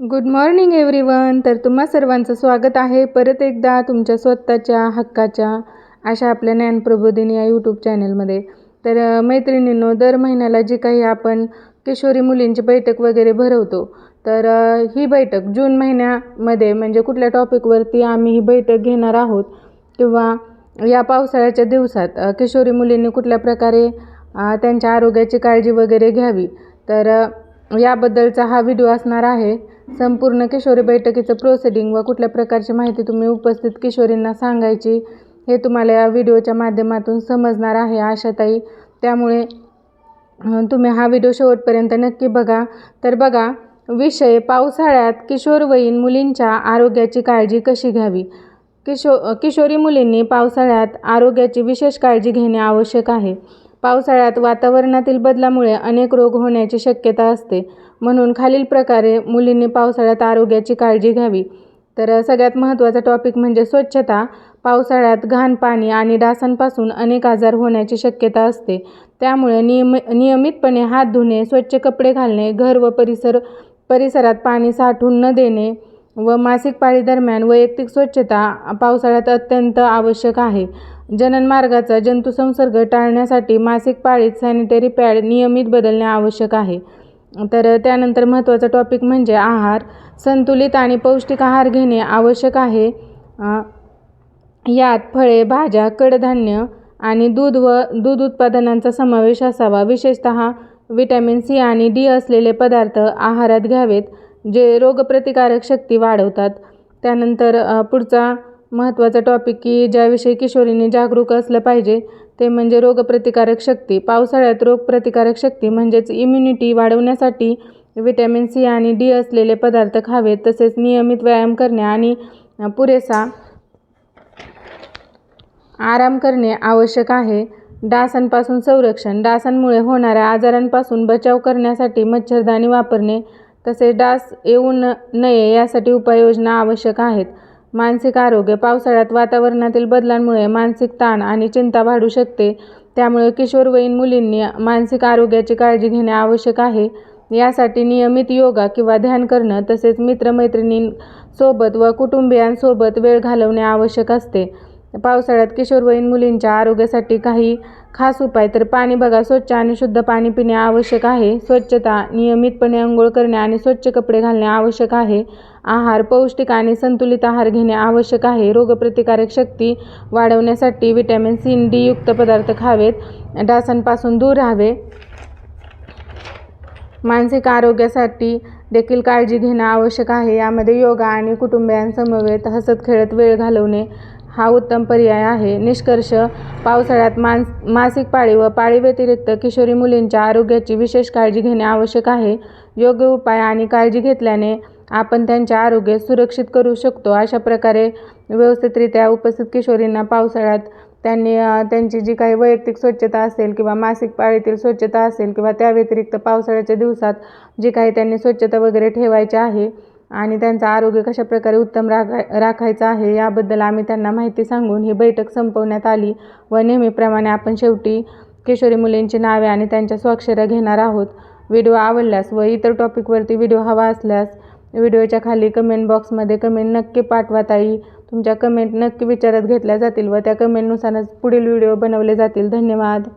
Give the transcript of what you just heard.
Good morning everyone तर तुम्हा सर्वांचं स्वागत आहे. परत एकदा तुमच्या स्वतःच्या हक्काच्या अशा आपल्या ज्ञानप्रबोधिनी या यूट्यूब चॅनलमध्ये तर मैत्रिणींनो दर महिन्याला जी काही आपण किशोरी मुलींची बैठक वगैरे भरवतो तर ही बैठक जून महिन्यामध्ये म्हणजे कुठल्या टॉपिकवरती आम्ही ही बैठक घेणार आहोत किंवा या पावसाळ्याच्या दिवसात किशोरी मुलींनी कुठल्या प्रकारे त्यांच्या आरोग्याची काळजी वगैरे घ्यावी तर याबद्दलचा हा व्हिडिओ असणार आहे. संपूर्ण किशोरी बैठकीचं प्रोसिडिंग व कुठल्या प्रकारची माहिती तुम्ही उपस्थित किशोरींना सांगायची हे तुम्हाला या व्हिडिओच्या माध्यमातून समजणार आहे आशाताई. त्यामुळे तुम्ही हा व्हिडिओ शेवटपर्यंत नक्की बघा. तर बघा विषय पावसाळ्यात किशोरवयीन मुलींच्या आरोग्याची काळजी कशी घ्यावी? किशो किशोरी मुलींनी पावसाळ्यात आरोग्याची विशेष काळजी घेणे आवश्यक आहे. पावसाळ्यात वातावरणातील बदलामुळे अनेक रोग होण्याची शक्यता असते. म्हणून खालील प्रकारे मुलींनी पावसाळ्यात आरोग्याची काळजी घ्यावी. तर सगळ्यात महत्त्वाचा टॉपिक म्हणजे स्वच्छता. पावसाळ्यात घाण पाणी आणि डासांपासून अनेक आजार होण्याची शक्यता असते. त्यामुळे नियम नियमितपणे हात धुणे स्वच्छ कपडे घालणे घर व परिसर परिसरात पाणी साठून न देणे व मासिक पाळी दरम्यान वैयक्तिक स्वच्छता पावसाळ्यात अत्यंत आवश्यक आहे. जननमार्गाचा जंतुसंसर्ग टाळण्यासाठी मासिक पाळीत सॅनिटरी पॅड नियमित बदलणे आवश्यक आहे. तर त्यानंतर महत्त्वाचा टॉपिक म्हणजे आहार. संतुलित आणि पौष्टिक आहार घेणे आवश्यक आहे. यात फळे भाज्या कडधान्य आणि दूध व दूध उत्पादनांचा समावेश असावा. विशेषतः विटॅमिन सी आणि डी असलेले पदार्थ आहारात घ्यावेत जे रोगप्रतिकारक शक्ती वाढवतात. त्यानंतर पुढचा महत्त्वाचा टॉपिक की ज्याविषयी किशोरीने जागरूक असलं पाहिजे ते म्हणजे रोगप्रतिकारक शक्ती. पावसाळ्यात रोगप्रतिकारक शक्ती म्हणजेच इम्युनिटी वाढवण्यासाठी विटॅमिन सी आणि डी असलेले पदार्थ खावेत तसेच नियमित व्यायाम करणे आणि पुरेसा आराम करणे आवश्यक आहे. डासांपासून संरक्षण डासांमुळे होणाऱ्या आजारांपासून बचाव करण्यासाठी मच्छरदाणी वापरणे तसेच डास येऊ न नये यासाठी उपाययोजना आवश्यक आहेत. मानसिक आरोग्य पावसाळ्यात वातावरणातील बदलांमुळे मानसिक ताण आणि चिंता वाढू शकते. त्यामुळे किशोरवयीन मुलींनी मानसिक आरोग्याची काळजी घेणे आवश्यक आहे. यासाठी नियमित योगा किंवा ध्यान करणं तसेच मित्रमैत्रिणींसोबत व कुटुंबियांसोबत वेळ घालवणे आवश्यक असते. पावसाळ्यात किशोरवयीन मुलींच्या आरोग्यासाठी काही खास उपाय तर पाणी बघा स्वच्छ आणि शुद्ध पाणी पिणे आवश्यक आहे. स्वच्छता नियमितपणे अंघोळ करणे आणि स्वच्छ कपडे घालणे आवश्यक आहे. आहार पौष्टिक आणि संतुलित आहार घेणे आवश्यक आहे. रोगप्रतिकारक शक्ती वाढवण्यासाठी विटॅमिन सी डी युक्त पदार्थ खावेत. डासांपासून दूर राहावे. मानसिक आरोग्यासाठी देखील काळजी घेणं आवश्यक आहे. यामध्ये योगा आणि कुटुंबियांसमवेत हसत खेळत वेळ घालवणे हा उत्तम पर्याय आहे. निष्कर्ष पावसाळ्यात मानस मासिक पाळी व पाळी व्यतिरिक्त किशोरी मुलींच्या आरोग्याची विशेष काळजी घेणे आवश्यक आहे. योग्य उपाय आणि काळजी घेतल्याने आपण त्यांचे आरोग्य सुरक्षित करू शकतो. अशा प्रकारे व्यवस्थितरित्या उपस्थित किशोरींना पावसाळ्यात त्यांनी त्यांची जी काही वैयक्तिक स्वच्छता असेल किंवा मासिक पाळीतील स्वच्छता असेल किंवा त्या व्यतिरिक्त पावसाळ्याच्या दिवसात जी काही त्यांनी स्वच्छता वगैरे ठेवायची आहे आणि त्यांचं आरोग्य कशा प्रकारे उत्तम राखाय राखायचं आहे याबद्दल आम्ही त्यांना माहिती सांगून ही बैठक संपवण्यात आली व नेहमीप्रमाणे आपण शेवटी किशोरी मुलींची नावे आणि त्यांच्या स्वाक्षऱ्या घेणार आहोत. व्हिडिओ आवडल्यास व इतर टॉपिकवरती व्हिडिओ हवा असल्यास व्हिडिओच्या खाली कमेंट बॉक्समध्ये कमेंट नक्की पाठवा ताई. तुमच्या कमेंट नक्की विचारात घेतल्या जातील व त्या कमेंटनुसारच पुढील व्हिडिओ बनवले जातील. धन्यवाद.